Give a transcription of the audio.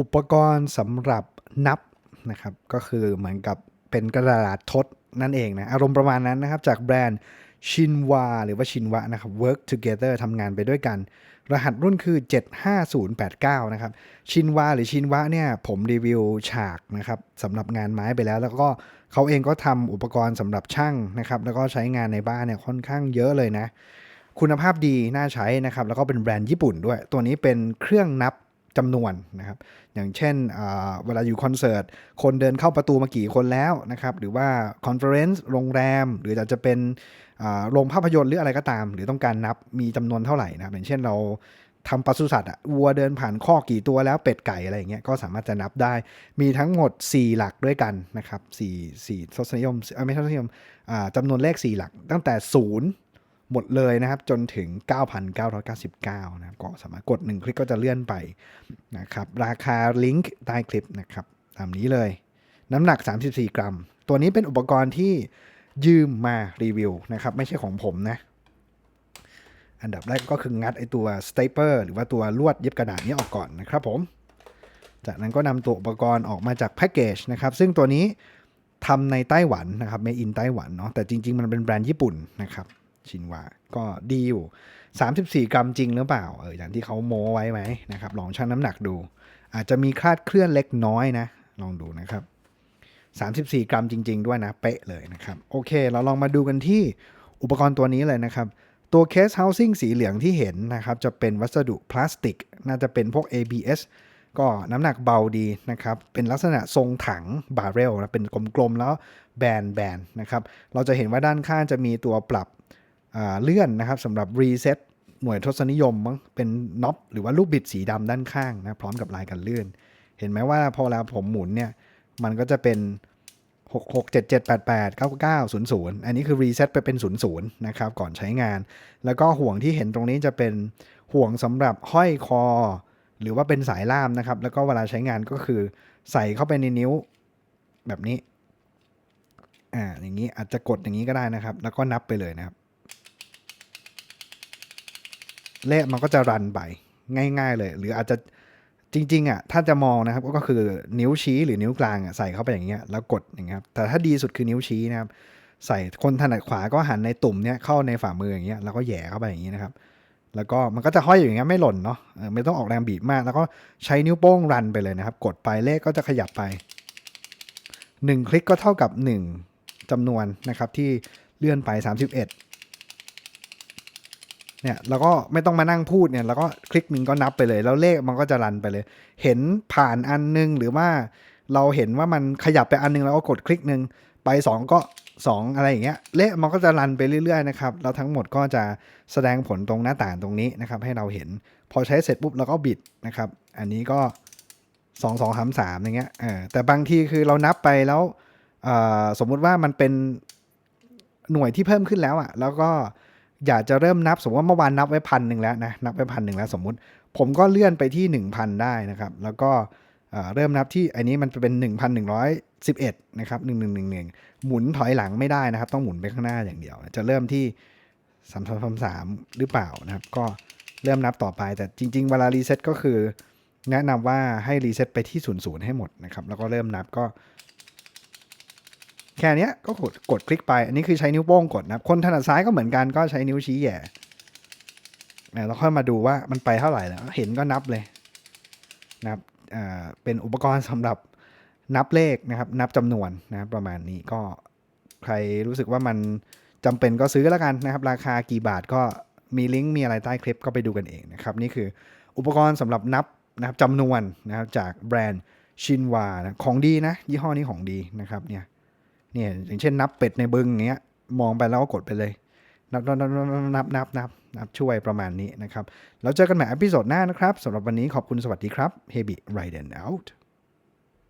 อุปกรณ์สำหรับนับนะครับ ก็คือเหมือนกับเป็นกระดาษทดนั่นเองนะ อารมณ์ประมาณนั้นนะครับ จากแบรนด์ชินวาหรือว่าชินวะนะครับ work together ทำงานไปด้วยกัน รหัสรุ่นคือ 75089 นะครับ ชินวาหรือชินวะเนี่ยผมรีวิวฉากนะครับสำหรับงานไม้ไปแล้ว แล้วก็เขาเองก็ทำอุปกรณ์สำหรับช่างนะครับ แล้วก็ใช้งานในบ้านเนี่ยค่อนข้างเยอะเลยนะ คุณภาพดีน่าใช้นะครับ แล้วก็เป็นแบรนด์ญี่ปุ่นด้วย ตัวนี้เป็นเครื่องนับ จำนวนนะครับ อย่างเช่นเวลาอยู่คอนเสิร์ต คนเดินเข้าประตูมากี่คนแล้วนะครับ หรือว่าคอนเฟอเรนซ์โรงแรม หรืออาจจะเป็นโรงภาพยนตร์หรืออะไรก็ตาม หรือต้องการนับมีจำนวนเท่าไหร่นะครับ อย่างเช่นเราทำปศุสัตว์อะวัวเดินผ่านข้อกี่ตัวแล้วเป็ดไก่อะไรอย่างเงี้ยก็สามารถจะนับได้ มีทั้งหมด 4 หลักด้วยกันนะครับ4 4ทศนิยมไม่ใช่ทศนิยมจำนวนเลข 4 หลัก ตั้งแต่ 0 หมดเลยนะครับ จนถึง 9,999 นะครับก็สามารถกด 1 คลิกก็จะเลื่อนไปนะครับ ราคาลิงก์ใต้คลิปนะครับ ตามนี้เลย น้ำหนัก 34 กรัม ตัวนี้เป็นอุปกรณ์ที่ยืมมารีวิวนะครับ ไม่ใช่ของผมนะ อันดับแรกก็คืองัดไอตัวสเตปเปอร์หรือว่าตัวลวดเย็บกระดาษนี้ออกก่อนนะครับผม จากนั้นก็นำตัวอุปกรณ์ออกมาจากแพ็กเกจนะครับ ซึ่งตัวนี้ทำในไต้หวันนะครับ made in ไต้หวันเนาะแต่จริง ๆ มันเป็นแบรนด์ญี่ปุ่นนะครับ ชินวาก็ดีอยู่ 34 กรัมจริงหรือเปล่าเอออย่างที่เขาโม้ไว้ไหมนะครับลองชั่งน้ำหนักดู อาจจะมีคลาดเคลื่อนเล็กน้อยนะ ลองดูนะครับ 34 กรัมจริง ๆ ด้วยนะ เป๊ะเลยนะครับ โอเค เราลองมาดูกันที่อุปกรณ์ตัวนี้เลยนะครับ ตัวเคส housing สีเหลืองที่เห็นนะครับ จะเป็นวัสดุพลาสติก น่าจะเป็นพวก ABS ก็น้ำหนักเบาดีนะครับ เป็นลักษณะทรงถังบาร์เรลนะเป็นกลมๆแล้วแบนๆนะครับ เราจะเห็นว่าด้านข้างจะมีตัวปรับ เลื่อนนะครับสำหรับรีเซ็ตหน่วยทศนิยมมั้งเป็นน็อปหรือว่าลูกบิดสีดำด้านข้างนะพร้อมกับลายกันเลื่อน เห็นไหมว่าพอเวลาผมหมุนเนี่ยมันก็จะเป็น 6 6 7 7 8 8 9 9 0 0 อันนี้คือรีเซ็ตไปเป็น 0 0 นะครับก่อนใช้งาน แล้วก็ห่วงที่เห็นตรงนี้จะเป็นห่วงสำหรับห้อยคอ หรือว่าเป็นสายล่ามนะครับ แล้วก็เวลาใช้งานก็คือใส่เข้าไปในนิ้วแบบนี้อ่าอย่างนี้อาจจะกดอย่างนี้ก็ได้นะครับ แล้วก็นับไปเลยนะครับ เลขมันก็จะรันไปง่าย ๆ เลย หรืออาจจะจริง ๆอะถ้าจะมองนะครับก็คือนิ้วชี้หรือนิ้วกลางอะใส่เข้าไปอย่างเงี้ยแล้วกดอย่างเงี้ยครับแต่ถ้าดีสุดคือนิ้วชี้นะครับ ใส่คนถนัดขวาก็หันในตุ่มเนี้ยเข้าในฝ่ามืออย่างเงี้ยแล้วก็แย่เข้าไปอย่างงี้นะครับ แล้วก็มันก็จะห้อยอยู่อย่างเงี้ยไม่หล่นเนาะไม่ต้องออกแรงบีบมาก แล้วก็ใช้นิ้วโป้งรันไปเลยนะครับ กดไปเลขก็จะขยับไปหนึ่งคลิกก็เท่ากับหนึ่งจำนวนนะครับที่เลื่อนไป 31 เนี่ยแล้วก็ไม่ต้องมานั่งพูดเนี่ยแล้วก็คลิกหนึ่งก็นับไปเลย แล้วเลขมันก็จะรันไปเลย เห็นผ่านอันนึงหรือว่าเราเห็นว่ามันขยับไปอันนึงแล้วก็กดคลิกหนึ่งไป 2 ก็ 2 อะไรอย่างเงี้ยเลขมันก็จะรันไปเรื่อยๆนะครับแล้วทั้งหมดก็จะแสดงผลตรงหน้าต่างตรงนี้นะครับให้เราเห็นพอใช้เสร็จปุ๊บเราก็บิดนะครับ อันนี้ก็ 2 2 3 3อย่างเงี้ยเออแต่บางทีคือเรานับไปแล้วสมมุติว่ามันเป็นหน่วยที่เพิ่มขึ้นแล้วอะ่ะแล้วก็ อยากจะเริ่มนับสมมติว่าเมื่อวานนับไว้พันหนึ่งแล้วนะนับไว้พันหนึ่งแล้วสมมุติ ผมก็เลื่อนไปที่ 1,000 ได้นะครับ แล้วก็เริ่มนับที่อันนี้มันเป็น 1,111นะครับ1111 หมุนถอยหลังไม่ได้นะครับ ต้องหมุนไปข้างหน้าอย่างเดียว จะเริ่มที่3 3 3 3หรือเปล่านะครับ ก็เริ่มนับต่อไปแต่จริง ๆ เวลารีเซ็ตก็คือ แนะนำว่าให้รีเซ็ตไปที่ 00 ให้หมดนะครับ แล้วก็เริ่มนับก็ แค่นี้ก็กดกดคลิกไป อันนี้คือใช้นิ้วโป้งกดนะครับคนถนัดซ้ายก็เหมือนกันก็ใช้นิ้วชี้แย่อ่าแล้วค่อยมาดูว่ามันไปเท่าไหร่แล้วเห็นก็นับเลยนะครับอ่าเป็นอุปกรณ์สำหรับนับเลขนะครับ นับจำนวนนะครับประมาณนี้ก็ใครรู้สึกว่ามันจำเป็นก็ซื้อแล้วกันนะครับ ราคากี่บาทก็มีลิงก์มีอะไรใต้คลิปก็ไปดูกันเองนะครับ นี่คืออุปกรณ์สำหรับนับนะครับจำนวนนะครับจากแบรนด์ชินวานะของดีนะ ยี่ห้อนี้ของดีนะครับเนี่ย เนี่ยอย่างเช่นนับเป็ดในบึงเงี้ยมองไปแล้วก็กดไปเลย นับนับนับนับนับนับนับช่วยประมาณนี้นะครับ แล้วเจอกันใหม่อพิโซดหน้านะครับสำหรับวันนี้ขอบคุณสวัสดีครับ h e b i r i d e n Out